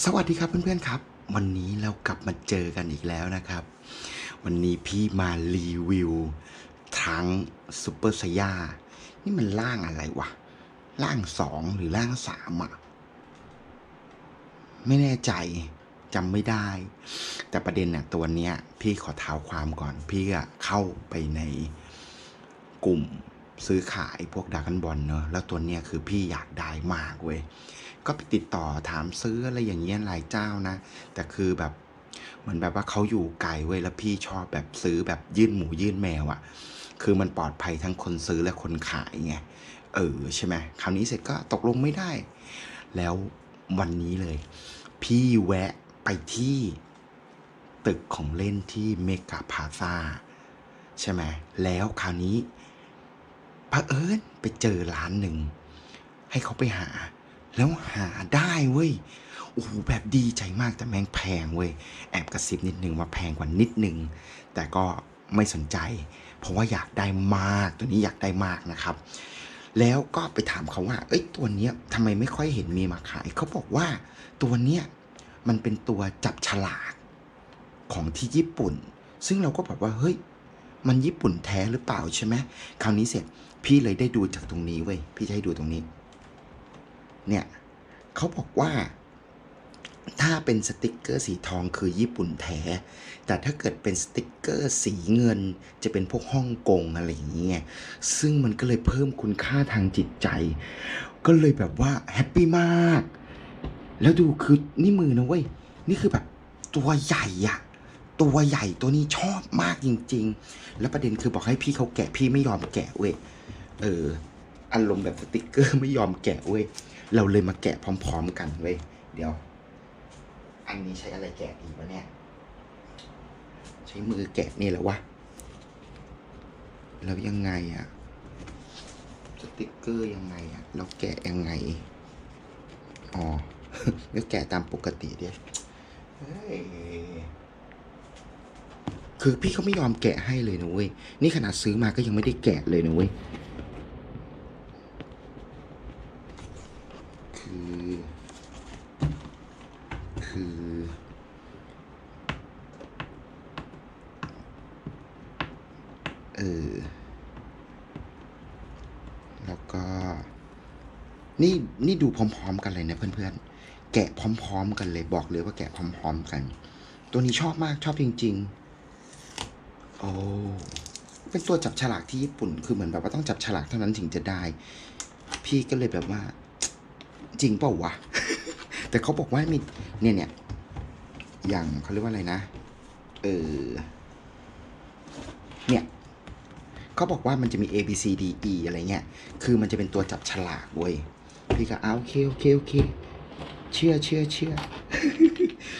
สวัสดีครับเพื่อนๆครับ วันนี้เรากลับมาเจอกันอีกแล้วนะครับ วันนี้พี่มารีวิวทั้งซูเปอร์ไซย่านี่มันร่างอะไรวะร่างสองหรือร่างสามอะไม่แน่ใจจำไม่ได้ แต่ประเด็นน่ะตัวเนี้ย พี่ขอเท้าความก่อน พี่อะเข้าไปในกลุ่มซื้อขายพวกดากันบอลเนอะแล้วตัวเนี้ยคือพี่อยากได้มากเว้ย ก็ไปติดต่อถามซื้ออะไรอย่างเงี้ยหลายเจ้านะ แต่คือแบบเหมือนแบบว่าเขาอยู่ไกลเว้ยแล้วพี่ชอบแบบซื้อแบบยื่นหมูยื่นแมวอะ่ะ คือมันปลอดภัยทั้งคนซื้อและคนขายไงเออใช่ไหมคราวนี้เสร็จก็ตกลงไม่ได้ แล้ววันนี้เลย พี่แวะไปที่ตึกของเล่นที่เมกาพาซาใช่ไหมแล้วคราวนี้พระเอิญไปเจอร้านหนึ่ง ให้เขาไปหา แล้วหาได้เว้ยโอ้โหแบบดีใจมากแต่แม่งแพงเว้ยแอบกระซิบนิดนึงว่าแพงกว่านิดนึง แต่ก็ไม่สนใจ เพราะว่าอยากได้มากตัวนี้อยากได้มากนะครับ แล้วก็ไปถามเขาว่า เอ้ยตัวเนี้ยทำไมไม่ค่อยเห็นมีมาขายเขาบอกว่าตัวเนี้ยมันเป็นตัวจับฉลากของที่ญี่ปุ่น ซึ่งเราก็แบบว่าเฮ้ยมันญี่ปุ่นแท้หรือเปล่าใช่ไหมคราวนี้เสร็จพี่เลยได้ดูจากตรงนี้เว้ยพี่จะให้ดูตรงนี้ เนี่ยเขาบอกว่าถ้าเป็นสติกเกอร์สีทองคือญี่ปุ่นแท้ แต่ถ้าเกิดเป็นสติกเกอร์สีเงิน จะเป็นพวกฮ่องกงอะไรอย่างเงี้ย ซึ่งมันก็เลยเพิ่มคุณค่าทางจิตใจ ก็เลยแบบว่าแฮปปี้มาก แล้วดูคือนี่มือนะเว้ย นี่คือแบบตัวใหญ่อะตัวใหญ่ตัวนี้ชอบมากจริง ๆ แล้วประเด็นคือบอกให้พี่เขาแกะพี่ไม่ยอมแกะเว้ย เอออารมณ์แบบสติกเกอร์ไม่ยอมแกะเว้ย เราเลยมาแกะพร้อม ๆ กันเว้ยเดี๋ยว อันนี้ใช้อะไรแกะดีวะเนี่ย ใช้มือแกะนี่แหละวะแล้วยังไงอะสติกเกอร์ยังไงอะเราแกะยังไงอ๋อเดี๋ยวแกะตามปกติเดียคือพี่เขาไม่ยอมแกะให้เลยนะเว้ย นี่ขนาดซื้อมาก็ยังไม่ได้แกะเลยนะเว้ย คือ คือ เออ แล้วก็ นี่ นี่ดูพร้อม ๆ กันเลยนะเพื่อนๆ แกะพร้อม ๆ กันเลยบอกเลยว่าแกะพร้อม ๆ กัน ตัวนี้ชอบมากชอบจริง ๆ โอ้เป็นตัวจับฉลากที่ญี่ปุ่น คือเหมือนแบบว่าต้องจับฉลากเท่านั้นถึงจะได้ พี่ก็เลยแบบว่า จริงเปล่าวะ แต่เขาบอกว่ามีเนี่ยเนี่ยอย่างเขาเรียกว่าอะไรนะ เออ เนี่ยเขาบอกว่ามันจะมี A B C D E อะไรเงี้ย คือมันจะเป็นตัวจับฉลากเว้ย พี่ก็อ้าโอเคโอเคโอเคเชื่อเชื่อเชื่อ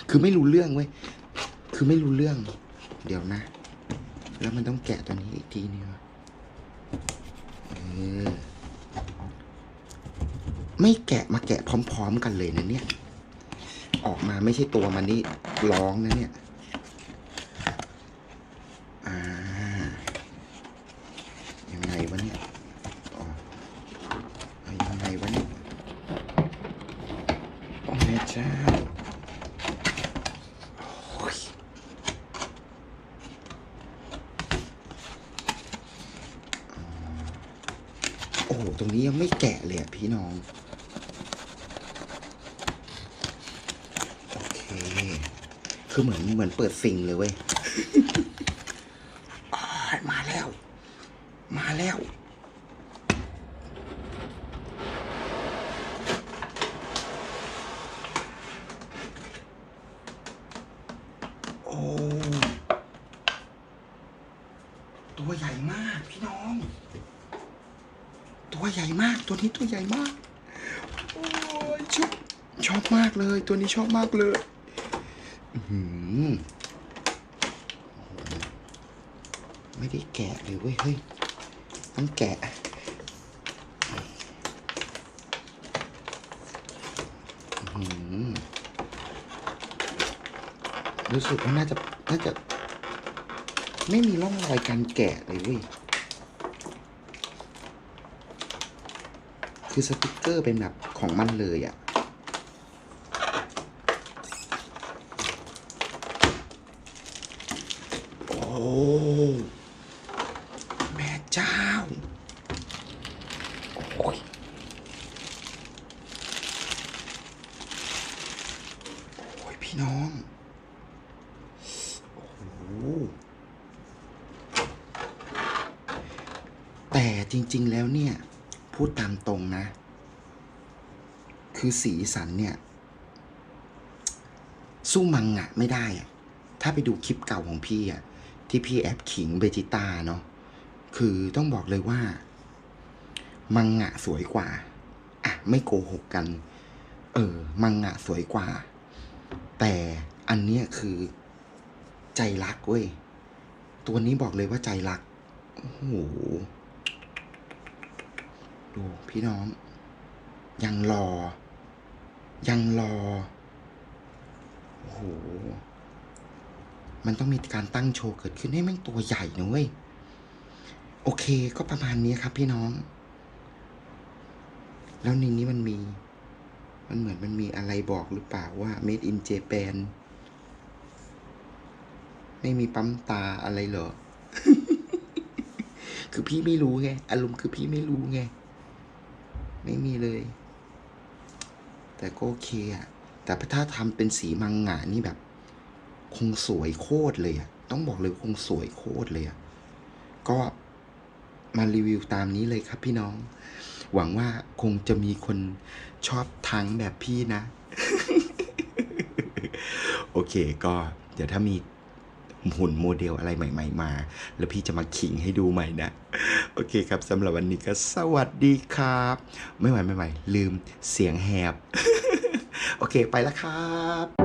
คือไม่รู้เรื่องเว้ย คือไม่รู้เรื่อง เดี๋ยวนะ แล้วมันต้องแกะตัวนี้อีกทีนึงเออ ไม่แกะมาแกะพร้อม ๆ กันเลยนะเนี่ย ออกมาไม่ใช่ตัวมันนี่ร้องนะเนี่ย อ่า ยังไงวะเนี่ยอ๋อเอายังไงวะเนี่ย โอ้แม่เจ้าโอ้ยโอ้โหตรงนี้ยังไม่แกะเลยอะพี่น้อง โอเค คือเหมือนเหมือนเปิดซิงเลยเว้ยมาแล้ว มาแล้ว โอ้ ตัวใหญ่มากพี่น้อง ตัว ใหญ่มาก ตัวนี้ตัวใหญ่มากโอ้ยชอบชอบมากเลย ตัวนี้ชอบมากเลยอื้อหือไม่ได้แกะเลยเว้ยเฮ้ยต้องแกะหือรู้สึกว่าน่าจะน่าจะ ไม่มีร่องรอยการแกะเลยเว้ย คือสติกเกอร์เป็นแบบของมันเลยอะ่ะ โอ้ แม่เจ้า โอ้ยโอ้พี่น้องแต่จริง ๆ แล้วเนี่ย พูดตามตรงนะ คือสีสันเนี่ย สู้มังงะไม่ได้อะถ้าไปดูคลิปเก่าของพี่อะที่พี่แอบขิงเบจิต้าเนาะคือต้องบอกเลยว่า มังงะสวยกว่าอะไม่โกหกกัน เออ มังงะสวยกว่า แต่อันเนี้ยคือใจรักเว้ย ตัวนี้บอกเลยว่าใจรัก โอ้โห ดูพี่น้อง ยังรอ ยังรอ โอ้โห มันต้องมีการตั้งโชว์เกิดขึ้นให้แม่งตัวใหญ่นะเว้ย โอเคก็ประมาณนี้ครับพี่น้อง แล้วในนี้มันมี มันเหมือนมันมีอะไรบอกหรือเปล่าว่า made in Japan ไม่มีปั๊มตาอะไรเหรอ คือพี่ไม่รู้ไง อารมณ์คือพี่ไม่รู้ไง ไม่มีเลย แต่ก็โอเคอะแต่ถ้าทำเป็นสีมังงะนี่แบบ คงสวยโคตรเลยอะต้องบอกเลยว่าคงสวยโคตรเลยอะก็มารีวิวตามนี้เลยครับพี่น้อง หวังว่าคงจะมีคนชอบทั้งแบบพี่นะ โอเคก็เดี๋ยวถ้ามี หุ่นโมเดลอะไรใหม่ ๆ มา แล้วพี่จะมาขิงให้ดูใหม่นะ โอเคครับสำหรับวันนี้ก็สวัสดีครับ ไม่ไหวไม่ไหวลืมเสียงแหบ โอเคไปแล้วครับ